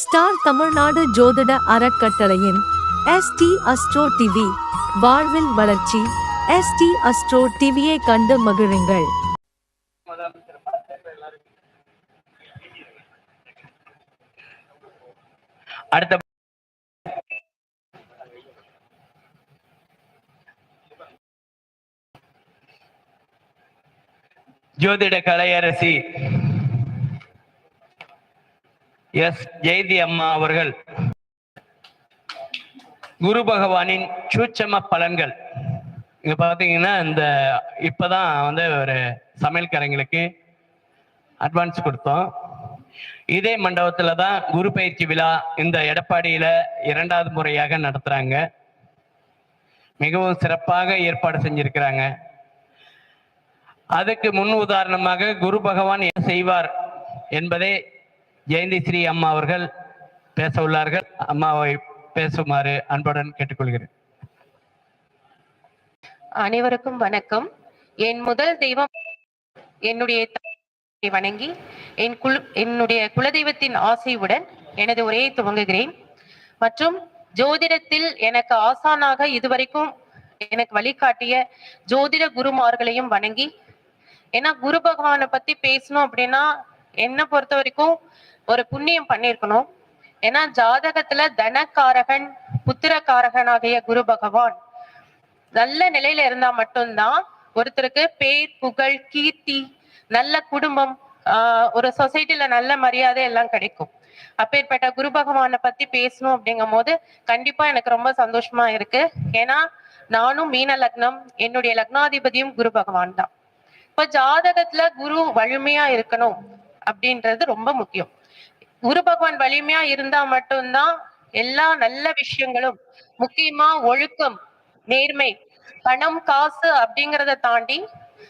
Star Tamil Nadu ஜோதிட அறக்கட்டளையின் ST astro TV வாழ்வில் வளர்ச்சி. எஸ்டி அஸ்ட்ரோ டிவியை கண்டு மகிழுங்கள். அடுத்த ஜோதிட கலையரசி எஸ். ஜெயதி அம்மா அவர்கள். குரு பகவானின் சூட்சம பலன்கள். இங்க பாத்தீங்கன்னா இந்த இப்பதான் வந்து ஒரு சமையல்காரங்களுக்கு அட்வான்ஸ் கொடுத்தோம். இதே மண்டபத்துல தான் குரு பயிற்சி விழா இந்த எடப்பாடியில இரண்டாவது முறையாக நடத்துறாங்க. மிகவும் சிறப்பாக ஏற்பாடு செஞ்சிருக்கிறாங்க. அதுக்கு முன் உதாரணமாக குரு பகவான் என்ன செய்வார் என்பதை ஜெயந்தி ஸ்ரீ அம்மா அவர்கள் பேச உள்ளார்கள். அம்மாவை பேசுமாறு அன்புடன் கேட்டுக்கொள்கிறேன். அனைவருக்கும் வணக்கம். என் முதல் தெய்வம் என்னுடைய வணங்கி என் குல் என்னுடைய குலதெய்வத்தின் ஆசையுடன் எனது உரையை துவங்குகிறேன். மற்றும் ஜோதிடத்தில் எனக்கு ஆசானாக இதுவரைக்கும் எனக்கு வழிகாட்டிய ஜோதிட குருமார்களையும் வணங்கி ஏன்னா குரு பகவானை பத்தி பேசணும் அப்படின்னா என்ன பொறுத்த வரைக்கும் ஒரு புண்ணியம் பண்ணியிருக்கணும் ஏன்னா ஜாதகத்துல தனக்காரகன் புத்திரக்காரகனாகிய குரு பகவான். நல்ல நிலையில இருந்தா மட்டும்தான் ஒருத்தருக்கு பேர் புகழ் கீர்த்தி நல்ல குடும்பம் ஆஹ் ஒரு சொசைட்டில நல்ல மரியாதை எல்லாம் கிடைக்கும். அப்பேற்பட்ட குரு பகவானை பத்தி பேசணும் அப்படிங்கும் போது கண்டிப்பா எனக்கு ரொம்ப சந்தோஷமா இருக்கு. ஏன்னா நானும் மீன லக்னம் என்னுடைய லக்னாதிபதியும் குரு பகவான் தான். இப்ப ஜாதகத்துல குரு வலிமையா இருக்கணும் அப்படின்றது ரொம்ப முக்கியம். குரு பகவான் வலிமையா இருந்தா மட்டும்தான் எல்லா நல்ல விஷயங்களும் முக்கியமா ஒழுக்கம் நேர்மை பணம் காசு அப்படிங்கறத தாண்டி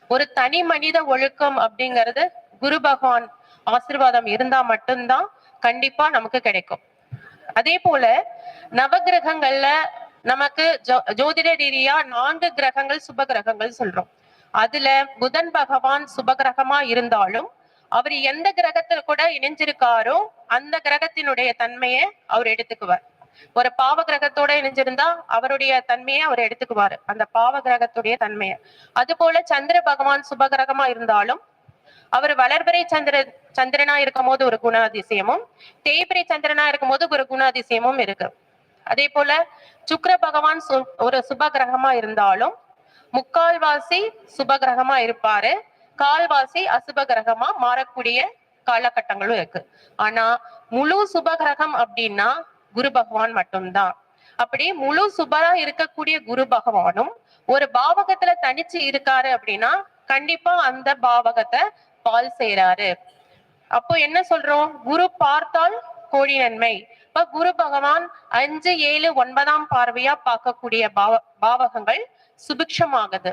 ஒரு தனி மனித ஒழுக்கம் அப்படிங்கிறது குரு பகவான் ஆசீர்வாதம் இருந்தா மட்டும்தான் கண்டிப்பா நமக்கு கிடைக்கும். அதே போல நவகிரகங்கள்ல நமக்கு ஜோ- ஜோதிட ரீதியா நான்கு கிரகங்கள் சுப கிரகங்கள் சொல்றோம். அதுல புதன் பகவான் சுபகிரகமா இருந்தாலும் அவர் எந்த கிரகத்துல கூட இணைஞ்சிருக்காரோ அந்த கிரகத்தினுடைய தன்மையை அவர் எடுத்துக்குவார். ஒரு பாவ கிரகத்தோட இணைஞ்சிருந்தா அவருடைய தன்மையை அவர் எடுத்துக்குவாரு. அந்த பாவ கிரகத்துடைய தன்மையை. அது போல சந்திர பகவான் சுபகிரகமா இருந்தாலும் அவர் வளர்பிறை சந்திர சந்திரனா இருக்கும் போது ஒரு குணாதிசயமும் தேய்பிறை சந்திரனா இருக்கும் போது ஒரு குணாதிசயமும் இருக்கு. அதே போல சுக்கர பகவான் சு- ஒரு சுப கிரகமா இருந்தாலும் முக்கால்வாசி சுப கிரகமா இருப்பாரு. கால்வாசி அசுப கிரகமா மாறக்கூடிய காலகட்டங்களும் இருக்கு. ஆனா முழு சுபகிரகம் அப்படின்னா குரு பகவான் மட்டும்தான். அப்படி முழு சுபரா இருக்கக்கூடிய குரு பகவானும் ஒரு பாவகத்துல தனிச்சு இருக்காரு அப்படின்னா கண்டிப்பா அந்த பாவகத்தை பால் செய்யறாரு அப்போ என்ன சொல்றோம்? குரு பார்த்தால் கோடி நன்மை இப்ப குரு பகவான் அஞ்சு ஏழு ஒன்பதாம் பார்வையா பார்க்கக்கூடிய பாவ பாவகங்கள் சுபிக்ஷமாகுது.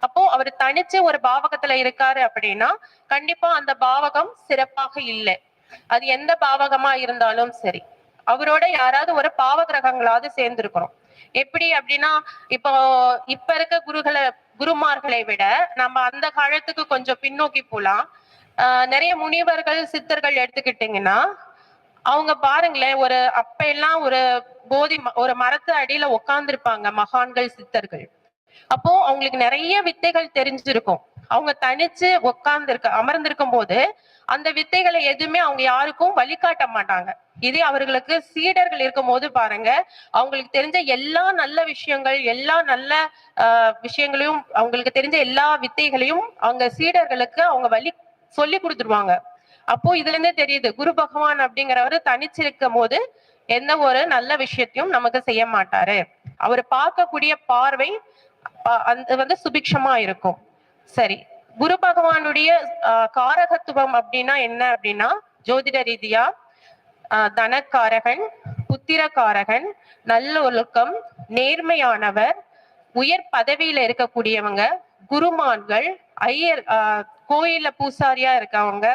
அப்போ அவர் தனிச்சு ஒரு பாவகத்துல இருக்காரு அப்படின்னா கண்டிப்பா அந்த பாவகம் சிறப்பாக இல்லை. அது எந்த பாவகமா இருந்தாலும் சரி. அவரோட யாராவது ஒரு பாவ கிரகங்களாவது சேர்ந்திருக்கணும். எப்படி அப்படின்னா இப்போ இப்ப இருக்க குருகளை குருமார்களை விட நம்ம அந்த காலத்துக்கு கொஞ்சம் பின்னோக்கி போலாம். நிறைய முனிவர்கள் சித்தர்கள் எடுத்துக்கிட்டீங்கன்னா அவங்க பாருங்களேன் ஒரு அப்ப எல்லாம் ஒரு போதி ம- ஒரு மரத்து அடியில உட்கார்ந்துருப்பாங்க மகான்கள் சித்தர்கள். அப்போ அவங்களுக்கு நிறைய வித்தைகள் தெரிஞ்சிருக்கும். அவங்க தனிச்சு உட்கார்ந்து இருக்க அமர்ந்திருக்கும் போது அந்த வித்தைகளை எதுவுமே அவங்க யாருக்கும் வழிகாட்ட மாட்டாங்க. இதே அவர்களுக்கு சீடர்கள் இருக்கும் போது பாருங்க அவங்களுக்கு தெரிஞ்ச எல்லா நல்ல விஷயங்கள் எல்லா நல்ல விஷயங்களையும் அவங்களுக்கு தெரிஞ்ச எல்லா வித்தைகளையும் அவங்க சீடர்களுக்கு அவங்க வழி சொல்லி கொடுத்துருவாங்க. அப்போ இதுல இருந்தே தெரியுது குரு பகவான் அப்படிங்கிறவர் தனிச்சிருக்கும் போது எந்த ஒரு நல்ல விஷயத்தையும் நமக்கு செய்ய மாட்டாரு. அவர் பார்க்கக்கூடிய பார்வை அது வந்து சுபிக்ஷமா இருக்கும். சரி. குரு பகவானுடைய காரகத்துவம் அப்படின்னா என்ன அப்படின்னா ஜோதிட ரீதியா தனக்காரகன் புத்திரக்காரகன் நல்ல ஒழுக்கம் நேர்மையானவர் உயர் பதவியில இருக்கக்கூடியவங்க குருமான்கள் ஐயர் ஆஹ், கோயில்ல பூசாரியா இருக்கவங்க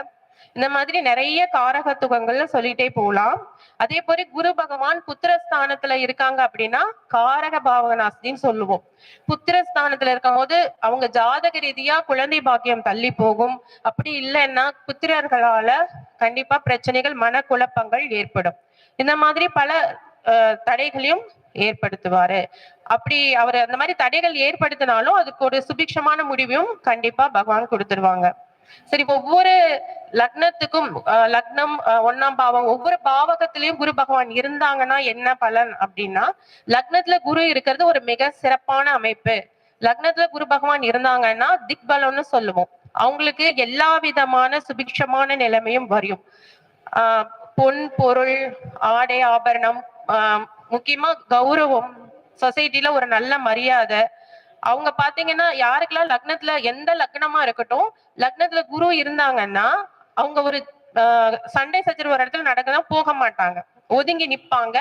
இந்த மாதிரி நிறைய காரகத்துவங்கள் சொல்லிட்டே போலாம். அதே போல குரு பகவான் புத்திரஸ்தானத்துல இருக்காங்க அப்படின்னா காரக பாவனாஸ்தின்னு சொல்லுவோம். புத்திரஸ்தானத்துல இருக்கும் போது அவங்க ஜாதக ரீதியா குழந்தை பாக்கியம் தள்ளி போகும். அப்படி இல்லைன்னா புத்திரர்களால கண்டிப்பா பிரச்சனைகள் மனக்குழப்பங்கள் ஏற்படும். இந்த மாதிரி பல தடைகளையும் ஏற்படுத்துவாரு. அப்படி அவர் அந்த மாதிரி தடைகள் ஏற்படுத்தினாலும் அதுக்கு ஒரு சுபிக்ஷமான முடிவையும் கண்டிப்பா பகவான் கொடுத்துருவாங்க. சரி ஒவ்வொரு லக்னத்துக்கும் லக்னம் அஹ், ஒண்ணாம் பாவம் ஒவ்வொரு பாவகத்திலயும் குரு பகவான் இருந்தாங்கன்னா என்ன பலன் அப்படின்னா லக்னத்துல குரு இருக்கிறது ஒரு மிக சிறப்பான அமைப்பு. லக்னத்துல குரு பகவான் இருந்தாங்கன்னா திக்பலம்னு சொல்லுவோம். அவங்களுக்கு எல்லா விதமான சுபிக்ஷமான நிலைமையும் வரும். ஆஹ் பொன் பொருள் ஆடை ஆபரணம் ஆஹ் முக்கியமா கௌரவம் சொசைட்டில ஒரு நல்ல மரியாதை அவங்க பாத்தீங்கன்னா யாருக்கெல்லாம் லக்னத்துல எந்த லக்னமா இருக்கட்டும் லக்னத்துல குரு இருந்தாங்கன்னா அவங்க ஒரு சண்டை சச்சரவு ஒரு இடத்துல நடக்கதான் போக மாட்டாங்க. ஒதுங்கி நிப்பாங்க.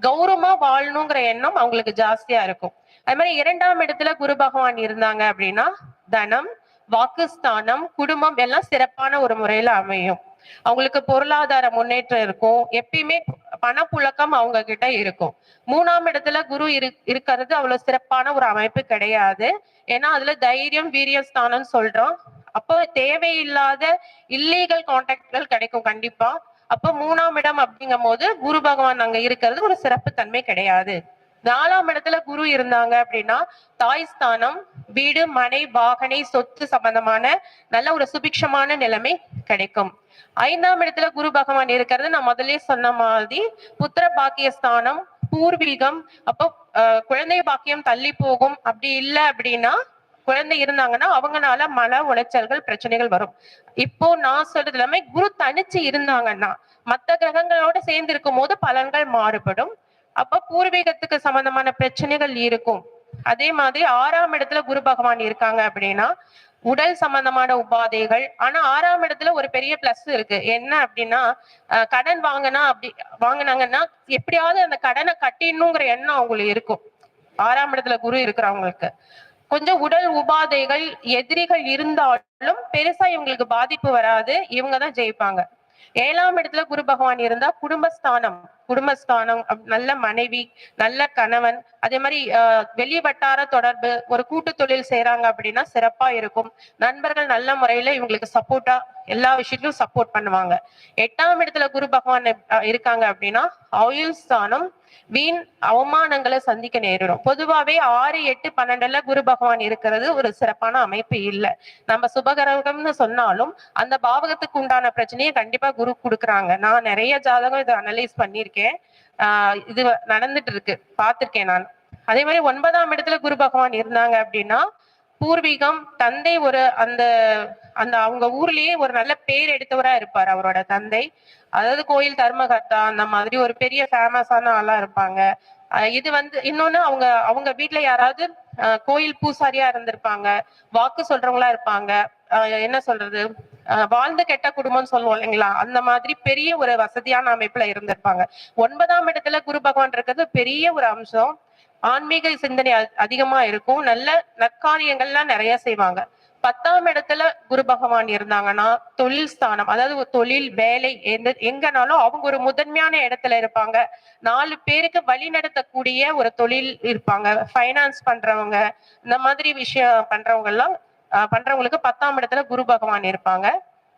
கௌரவமா வாழணுங்கிற எண்ணம் அவங்களுக்கு ஜாஸ்தியா இருக்கும். அது மாதிரி இரண்டாம் இடத்துல குரு பகவான் இருந்தாங்க அப்படின்னா தனம் வாக்குஸ்தானம் குடும்பம் எல்லாம் சிறப்பான ஒரு முறையில அமையும். அவங்களுக்கு பொருளாதார முன்னேற்றம் இருக்கும். எப்பயுமே பணப்புழக்கம் அவங்க கிட்ட இருக்கும். மூணாம் இடத்துல குரு இரு இருக்கிறது அவ்வளவு சிறப்பான ஒரு அமைப்பு கிடையாது. ஏன்னா அதுல தைரியம் வீரியம் ஸ்தானம் சொல்றோம். அப்போ தேவையில்லாத இல்லீகல் கான்டாக்ட்கள் கிடைக்கும் கண்டிப்பா. அப்போ மூணாம் இடம் அப்படிங்கும் போது குரு பகவான் அங்க இருக்கிறது ஒரு சிறப்பு தன்மை கிடையாது. நாலாம் இடத்துல குரு இருந்தாங்க அப்படின்னா தாய் ஸ்தானம் வீடு மனை வாகனை சொத்து சம்பந்தமான நல்ல ஒரு சுபிக்ஷமான நிலைமை கிடைக்கும். ஐந்தாம் இடத்துல குரு பகவான் இருக்கிறது. நான் முதலே சொன்ன மாதிரி புத்திர பாக்கியஸ்தானம் பூர்வீகம் அப்போ குழந்தை பாக்கியம் தள்ளி போகும். அப்படி இல்லை அப்படின்னா குழந்தை இருந்தாங்கன்னா அவங்கனால மன உளைச்சல்கள் பிரச்சனைகள் வரும். இப்போ நான் சொல்றது எல்லாமே குரு தனிச்சு இருந்தாங்கன்னா மத்த கிரகங்களோட சேர்ந்து இருக்கும் போது பலன்கள் மாறுபடும். அப்ப பூர்வீகத்துக்கு சம்பந்தமான பிரச்சனைகள் இருக்கும். அதே மாதிரி ஆறாம் இடத்துல குரு பகவான் இருக்காங்க அப்படின்னா உடல் சம்பந்தமான உபாதைகள். ஆனா ஆறாம் இடத்துல ஒரு பெரிய பிளஸ் இருக்கு. என்ன அப்படின்னா கடன் வாங்கினா அப்படி வாங்கினாங்கன்னா எப்படியாவது அந்த கடனை கட்டிடணுங்கிற எண்ணம் அவங்களுக்கு இருக்கும். ஆறாம் இடத்துல குரு இருக்கிறவங்களுக்கு. கொஞ்சம் உடல் உபாதைகள் எதிரிகள் இருந்தாலும் பெருசா இவங்களுக்கு பாதிப்பு வராது. இவங்கதான் ஜெயிப்பாங்க. ஏழாம் இடத்துல குரு பகவான் இருந்தா குடும்பஸ்தானம். குடும்பஸ்தானம் நல்ல மனைவி நல்ல கணவன் அதே மாதிரி ஆஹ், வெளி வட்டார தொடர்பு ஒரு கூட்டு தொழில் செய்றாங்க அப்படின்னா சிறப்பா இருக்கும். நண்பர்கள் நல்ல முறையில இவங்களுக்கு சப்போர்ட்டா எல்லா விஷயத்திலும் சப்போர்ட் பண்ணுவாங்க. எட்டாம் இடத்துல குரு பகவான் இருக்காங்க அப்படின்னா ஆயுள் ஸ்தானம் வீண் அவமானங்களை சந்திக்க நேரிடும். பொதுவாவே ஆறு எட்டு பன்னெண்டுல குரு பகவான் இருக்கிறது ஒரு சிறப்பான அமைப்பு இல்லை. நம்ம சுபகரகம்னு சொன்னாலும் அந்த பாவகத்துக்கு உண்டான பிரச்சனையை கண்டிப்பா குரு கொடுக்குறாங்க. நான் நிறைய ஜாதகம் இதை அனலைஸ் பண்ணியிருக்கேன். ஆஹ் இது நடந்துட்டு இருக்கு பார்த்திருக்கேன் நான். அதே மாதிரி ஒன்பதாம் இடத்துல குரு பகவான் இருந்தாங்க அப்படின்னா பூர்வீகம் தந்தை ஒரு அந்த அந்த அவங்க ஊர்லயே ஒரு நல்ல பேர் எடுத்தவரா இருப்பார் அவரோட தந்தை. அதாவது கோயில் தர்மகர்த்தா அந்த மாதிரி ஒரு பெரிய ஃபேமஸான ஆளா இருப்பாங்க. இது வந்து இன்னொன்னு அவங்க அவங்க வீட்ல யாராவது கோயில் பூசாரியா இருந்திருப்பாங்க. வாக்கு சொல்றவங்களா இருப்பாங்க. என்ன சொல்றது? வாழ்ந்து கெட்ட குடும்பம்னு சொல்லுவோம் இல்லைங்களா? அந்த மாதிரி பெரிய ஒரு வசதியான அமைப்புல இருந்திருப்பாங்க. ஒன்பதாம் இடத்துல குரு பகவான் இருக்கிறது பெரிய ஒரு அம்சம். ஆன்மீக சிந்தனை அதிகமா இருக்கும். நல்ல நற்காரியங்கள்லாம் நிறைய செய்வாங்க. பத்தாம் இடத்துல குரு பகவான் இருந்தாங்கன்னா தொழில் ஸ்தானம் அதாவது தொழில் வேலை எந்த எங்கனாலும் அவங்க ஒரு முதன்மையான இடத்துல இருப்பாங்க. நாலு பேருக்கு வழி நடத்தக்கூடிய ஒரு தொழில் இருப்பாங்க. ஃபைனான்ஸ் பண்றவங்க இந்த மாதிரி விஷயம் பண்றவங்க எல்லாம் பண்றவங்களுக்கு பத்தாம் இடத்துல குரு பகவான் இருப்பாங்க.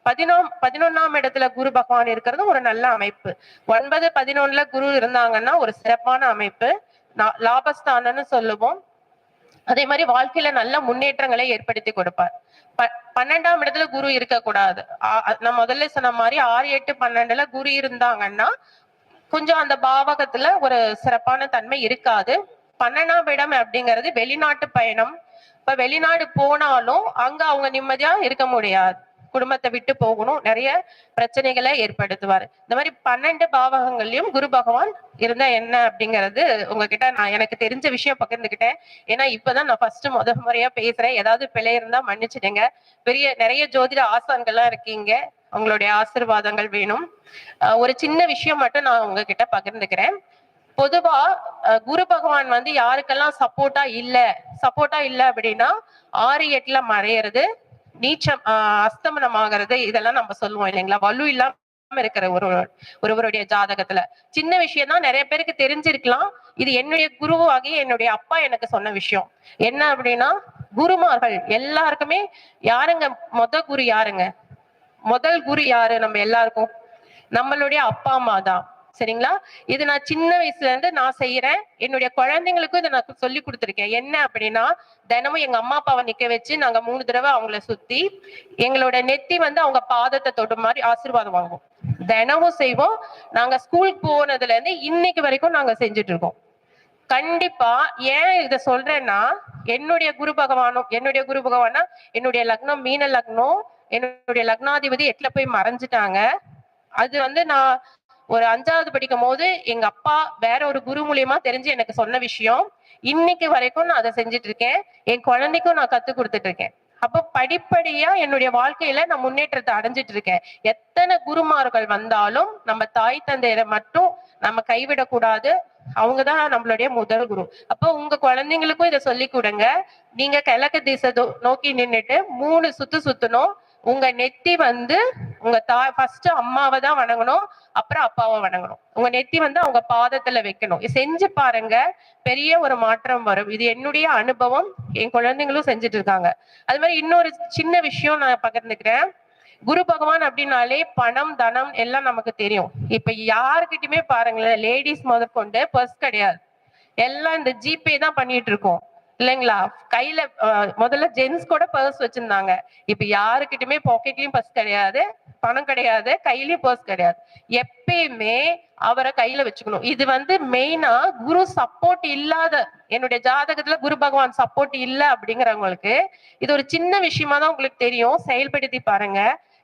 பதினோ பதினொன்னாம் இடத்துல குரு பகவான் இருக்கிறது ஒரு நல்ல அமைப்பு. ஒன்பது பதினொன்னுல குரு இருந்தாங்கன்னா ஒரு சிறப்பான அமைப்பு. லாபஸ்தானன்னு லாபஸ்தானம்னு சொல்லுவோம். அதே மாதிரி வாழ்க்கையில நல்ல முன்னேற்றங்களை ஏற்படுத்தி கொடுப்பார். ப- பன்னெண்டாம் இடத்துல குரு இருக்கக்கூடாது. நான் முதல்ல சொன்ன மாதிரி ஆறு எட்டு பன்னெண்டுல குரு இருந்தாங்கன்னா கொஞ்சம் அந்த பாவகத்துல ஒரு சிறப்பான தன்மை இருக்காது. பன்னெண்டாம் இடம் அப்படிங்கிறது வெளிநாட்டு பயணம் இப்ப வெளிநாடு போனாலும் அங்க அவங்க நிம்மதியா இருக்க முடியாது. குடும்பத்தை விட்டு போகணும். நிறைய பிரச்சனைகளை ஏற்படுத்துவார். இந்த மாதிரி பன்னெண்டு பாவகங்கள்லயும் குரு பகவான் இருந்தா என்ன அப்படிங்கிறது உங்ககிட்ட நான் எனக்கு தெரிஞ்ச விஷயம் பகிர்ந்துக்கிட்டேன் ஏன்னா இப்பதான் நான் ஃபர்ஸ்ட் முத முறையா பேசுறேன். ஏதாவது பிழை இருந்தா மன்னிச்சிடுங்க. பெரிய நிறைய ஜோதிட ஆசான்கள்லாம் இருக்கீங்க. உங்களுடைய ஆசீர்வாதங்கள் வேணும். ஒரு சின்ன விஷயம் மட்டும் நான் உங்ககிட்ட பகிர்ந்துக்கிறேன். பொதுவா குரு பகவான் வந்து யாருக்கெல்லாம் சப்போர்ட்டா இல்ல சப்போர்ட்டா இல்ல அப்படின்னா ஆறு எட்டுல மறையிறது நீச்சம் அஸ்தமனம் ஆகிறது இதெல்லாம் நம்ம சொல்லுவோம் இல்லைங்களா? வலு இல்லாம இருக்கிற ஒரு ஒருவருடைய ஜாதகத்துல. சின்ன விஷயம் தான் நிறைய பேருக்கு தெரிஞ்சிருக்கலாம். இது என்னுடைய குருவாகி என்னுடைய அப்பா எனக்கு சொன்ன விஷயம். என்ன அப்படின்னா குருமார்கள் எல்லாருக்குமே யாருங்க மொத குரு யாருங்க? முதல் குரு யாரு நம்ம எல்லாருக்கும்? நம்மளுடைய அப்பா அம்மா தான். சரிங்களா? இது நான் சின்ன வயசுல இருந்து நான் செய்யறேன் என்னுடைய குழந்தைங்களுக்கும் இதை நான் சொல்லி கொடுத்துருக்கேன். என்ன அப்படின்னா தினமும் எங்க அம்மா அப்பாவை நிக்க வச்சு நாங்க மூணு தடவை அவங்கள சுத்தி எங்களோட நெத்தி வந்து அவங்க பாதத்தை தொட்ட மாதிரி ஆசீர்வாதம் வாங்குவோம். தினமும் செய்வோம். நாங்க ஸ்கூலுக்கு போனதுல இருந்து இன்னைக்கு வரைக்கும் நாங்க செஞ்சுட்டு இருக்கோம். கண்டிப்பா ஏன் இத சொல்றேன்னா என்னுடைய குரு பகவானும் என்னுடைய குரு பகவானா என்னுடைய லக்னம் மீன லக்னம் என்னுடைய லக்னாதிபதி எட்ல போய் மறைஞ்சிட்டாங்க. அது வந்து நான் ஒரு அஞ்சாவது படிக்கும் போது எங்க அப்பா வேற ஒரு குரு மூலியமா தெரிஞ்சு எனக்கு சொன்ன விஷயம் இன்னைக்கு வரைக்கும் நான் அதை செஞ்சுட்டு இருக்கேன் என் குழந்தைக்கும் நான் கத்து கொடுத்துட்டு இருக்கேன் அப்ப படிப்படியா என்னுடைய வாழ்க்கையில நான் முன்னேற்றத்தை அடைஞ்சிட்டு இருக்கேன் எத்தனை குருமார்கள் வந்தாலும் நம்ம தாய் தந்தையரை மட்டும் நம்ம கைவிடக்கூடாது. அவங்கதான் நம்மளுடைய முதல் குரு. அப்போ உங்க குழந்தைங்களுக்கும் இதை சொல்லி கொடுங்க. நீங்க கிழக்கு திசை நோக்கி நின்றுட்டு மூணு சுத்து சுத்தணும். உங்க நெத்தி வந்து உங்க தாய் ஃபர்ஸ்ட் அம்மாவை தான் வணங்கணும் அப்புறம் அப்பாவை வணங்கணும். உங்க நெத்தி வந்து அவங்க பாதத்துல வைக்கணும். செஞ்சு பாருங்க பெரிய ஒரு மாற்றம் வரும். இது என்னுடைய அனுபவம் என் குழந்தைங்களும் செஞ்சுட்டு இருக்காங்க. அது மாதிரி இன்னொரு சின்ன விஷயம் நான் பகிர்ந்துக்கிறேன். குரு பகவான் அப்படின்னாலே பணம் தனம் எல்லாம் நமக்கு தெரியும். இப்ப யாருக்கிட்டயுமே பாருங்களேன் லேடிஸ் முதற்கொண்டு பர்ஸ் கிடையாது. எல்லாம் இந்த ஜிபே தான் பண்ணிட்டு இருக்கோம். இல்லைங்களா? கையில முதல்ல ஜென்ஸ் கூட பர்ஸ் வச்சிருந்தாங்க. இப்ப யாருக்கிட்டயுமே பாக்கெட்லயும் பர்ஸ் கிடையாது பணம் கிடையாது கையிலயும் பர்ஸ் கிடையாது. எப்பயுமே அவரை கையில வச்சுக்கணும். இது வந்து மெயினா குரு சப்போர்ட் இல்லாத என்னுடைய ஜாதகத்துல குரு பகவான் சப்போர்ட் இல்ல அப்படிங்கிறவங்களுக்கு இது ஒரு சின்ன விஷயமா தான் உங்களுக்கு தெரியும். செயல்படுத்தி பாருங்க.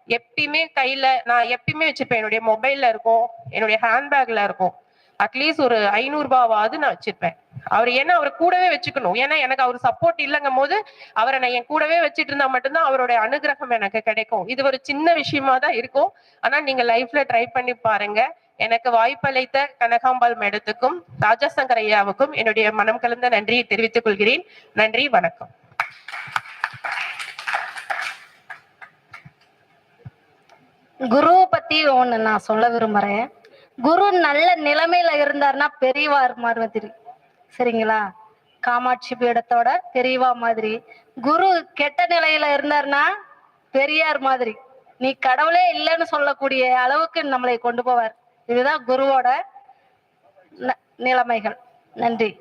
எப்பயுமே கையில நான் எப்பயுமே வச்சிருப்பேன் என்னுடைய மொபைல்ல இருக்கும் என்னுடைய ஹேண்ட்பேக்ல இருக்கும். அட்லீஸ்ட் ஒரு ஐநூறு ரூபாவாவது நான் வச்சிருப்பேன் அவர் ஏன்னா அவர் கூடவே வச்சுக்கணும்? ஏன்னா எனக்கு அவர் சப்போர்ட் இல்லைங்கும் போது அவரை நான் என் கூடவே வச்சுட்டு இருந்தா மட்டும்தான் அவருடைய அனுகிரகம் எனக்கு கிடைக்கும். இது ஒரு சின்ன விஷயமா தான் இருக்கும். ஆனா நீங்க லைஃப்ல ட்ரை பண்ணி பாருங்க. எனக்கு வாய்ப்பளித்த கனகாம்பாள் மேடத்துக்கும் ராஜாசங்கர் ஐயாவுக்கும் என்னுடைய மனம் கலந்த நன்றியை தெரிவித்துக் கொள்கிறேன். நன்றி வணக்கம். குருவை பத்தி ஒண்ணு நான் சொல்ல விரும்புறேன். குரு நல்ல நிலைமையில இருந்தாருன்னா பெரியவார் மாதிரி சரிங்களா? காமாட்சி பீடத்தோட பெரியவா மாதிரி. குரு கெட்ட நிலையில இருந்தாருன்னா பெரியார் மாதிரி. நீ கடவுளே இல்லைன்னு சொல்லக்கூடிய அளவுக்கு நம்மளை கொண்டு போவார். இதுதான் குருவோட ந- நிலைமைகள். நன்றி.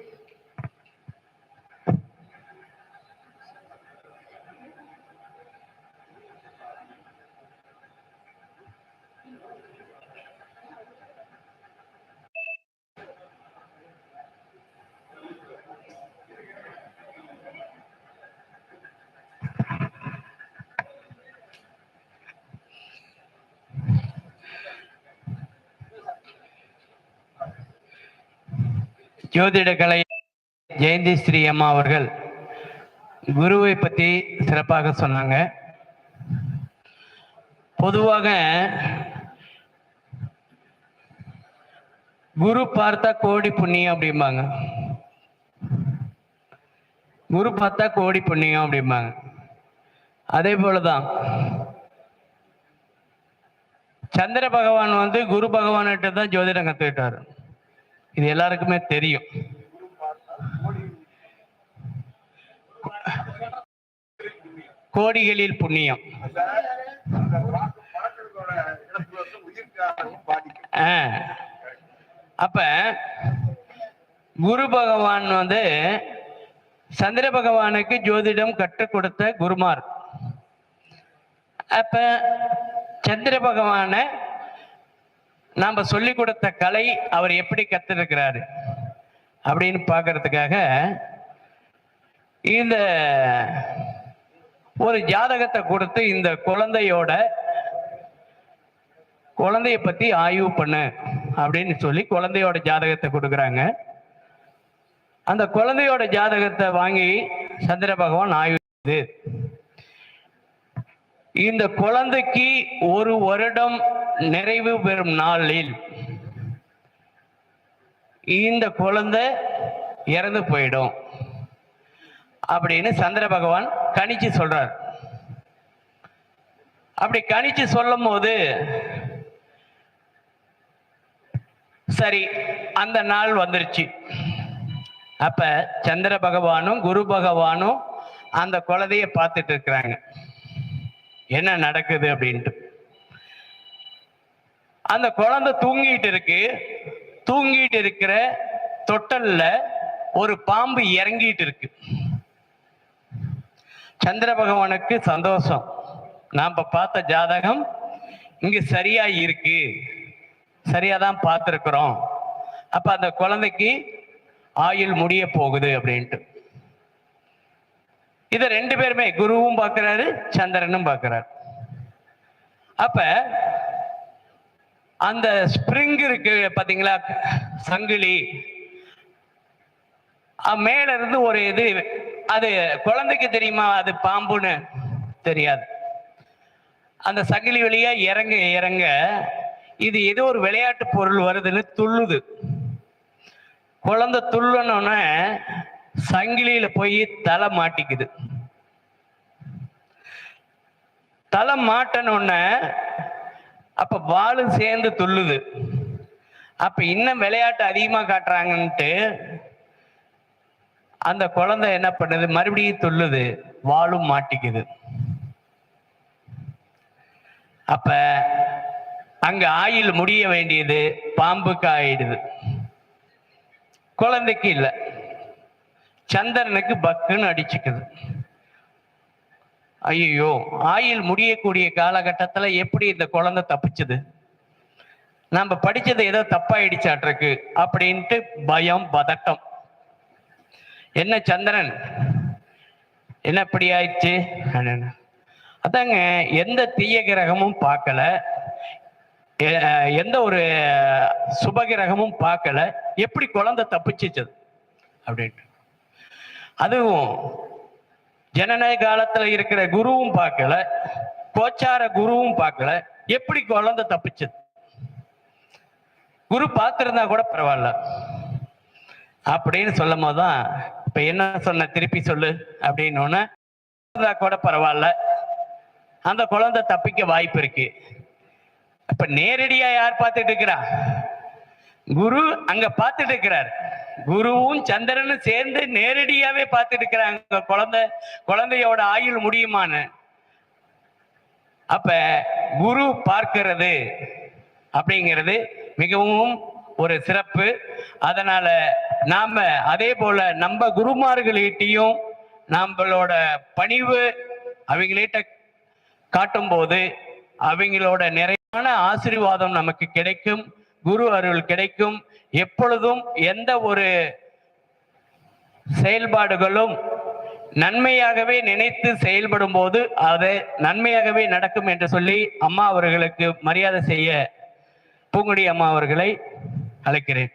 ஜோதிட கலை ஜெயந்தி ஸ்ரீ அம்மா அவர்கள் குருவை பற்றி சிறப்பாக சொன்னாங்க. பொதுவாக குரு பார்த்தா கோடி புண்ணியம் அப்படிம்பாங்க. குரு பார்த்தா கோடி புண்ணியம் அப்படிம்பாங்க. அதே போலதான் சந்திர பகவான் வந்து குரு பகவான்கிட்ட தான் ஜோதிடம் கத்துக்கிட்டாரு. இது எல்லாருக்குமே தெரியும். கோடிகளில் புண்ணியம். அப்ப குரு பகவான் வந்து சந்திர பகவானுக்கு ஜோதிடம் கற்றுக் கொடுத்த குருமார். அப்ப சந்திர பகவான நாம் சொல்லி கொடுத்த கலை அவர் எப்படி கத்திருக்கிறாரு? அப்படின்னு பார்க்கறதுக்காக இந்த ஒரு ஜாதகத்தை கொடுத்து இந்த குழந்தையோட குழந்தைய பத்தி ஆய்வு பண்ணு அப்படின்னு சொல்லி குழந்தையோட ஜாதகத்தை கொடுக்குறாங்க. அந்த குழந்தையோட ஜாதகத்தை வாங்கி சந்திர பகவான் ஆய்வு இந்த குழந்தைக்கு ஒரு வருடம் நிறைவு பெறும் நாளில் இந்த குழந்தை இறந்து போயிடும். அப்படின்னு சந்திர பகவான் கணிச்சு சொல்றார். அப்படி கணிச்சு சொல்லும் போது சரி அந்த நாள் வந்துருச்சு. அப்ப சந்திர பகவானும் குரு பகவானும் அந்த குழந்தைய பார்த்துட்டு இருக்கிறாங்க. என்ன நடக்குது அப்படின்ட்டு. அந்த குழந்தை தூங்கிட்டு இருக்கு. தூங்கிட்டு இருக்கிற தொட்டல்ல ஒரு பாம்பு இறங்கிட்டு இருக்கு. சந்திர பகவானுக்கு சந்தோஷம். நாம பார்த்த ஜாதகம் இங்க சரியா இருக்கு. சரியா தான் பார்த்துருக்குறோம். அப்ப அந்த குழந்தைக்கு ஆயுள் முடிய போகுது அப்படின்ட்டு. இதை ரெண்டு பேருமே குருவும் பார்க்கிறாரு சந்திரனும் பார்க்கிறாரு. அப்ப அந்த ஸ்பிரிங் இருக்கு பாத்தீங்களா சங்கிலி. மேல இருந்து ஒரு இது அது குழந்தைக்கு தெரியுமா அது பாம்புன்னு தெரியாது. அந்த சங்கிலி வழியா இறங்க இறங்க இது ஏதோ ஒரு விளையாட்டு பொருள் வருதுன்னு துள்ளுது. குழந்தை துள்ளனோடனே சங்கிலியில போய் தலை மாட்டிக்குது. தலை மாட்டனோடனே அப்ப வாளும் சேர்ந்து துள்ளுது. அப்ப இன்னும் விளையாட்டு அதிகமா காட்டுறாங்கன்ட்டு அந்த குழந்தை என்ன பண்ணுது? மறுபடியும் துள்ளுது. வாழும் மாட்டிக்குது. அப்ப அங்க ஆயில் முடிய வேண்டியது பாம்புக்கு ஆயிடுது. குழந்தைக்கு இல்லை. சந்திரனுக்கு பக்குன்னு அடிச்சுக்குது. ஐயோ ஆயில் முடியக்கூடிய காலகட்டத்தில் எப்படி இந்த குழந்தை தப்பிச்சது? நம்ம படிச்சது ஏதோ தப்பாயிடுச்சாட்டிருக்கு அப்படின்ட்டு பயம் பதட்டம். என்ன சந்திரன்? என்ன இப்படி ஆயிடுச்சு? அதாங்க எந்த தீய கிரகமும் பார்க்கல. எந்த ஒரு சுப கிரகமும் பார்க்கல. எப்படி குழந்தை தப்பிச்சிச்சது? அப்படின்ட்டு. அதுவும் ஜனநாயக காலத்துல இருக்கிற குருவும் பார்க்கல கோச்சார குருவும் பார்க்கல. எப்படி குழந்தை தப்பிச்சது? குரு பார்த்திருந்தா கூட பரவாயில்ல. அப்படின்னு சொல்லும் போதுதான் இப்ப என்ன சொன்ன திருப்பி சொல்லு அப்படின்னு கூட பரவாயில்ல. அந்த குழந்தை தப்பிக்க வாய்ப்பு இருக்கு. இப்ப நேரடியா யார் பார்த்துட்டு இருக்கிறா? குரு அங்க பார்த்துட்டு இருக்கிறார் குருவும் சந்திரனும் சேர்ந்து நேரடியாவே பார்த்துட்டு இருக்கிறாங்க குழந்தை குழந்தையோட ஆயுள் முடியுமான்னு. அப்ப குரு பார்க்கிறது அப்படிங்கிறது மிகவும் ஒரு சிறப்பு. அதனால நாம அதே போல நம்ம குருமார்கள்கிட்டையும் நம்மளோட பணிவு அவங்கள்ட்ட காட்டும் போது அவங்களோட நிறைவான ஆசீர்வாதம் நமக்கு கிடைக்கும். குரு அருள் கிடைக்கும். எப்பொழுதும் எந்த ஒரு செயல்பாடுகளும் நன்மையாகவே நினைத்து செயல்படும் போது அது நன்மையாகவே நடக்கும் என்று சொல்லி அம்மா அவர்களுக்கு மரியாதை செய்ய பூங்குடி அம்மா அவர்களை அழைக்கிறேன்.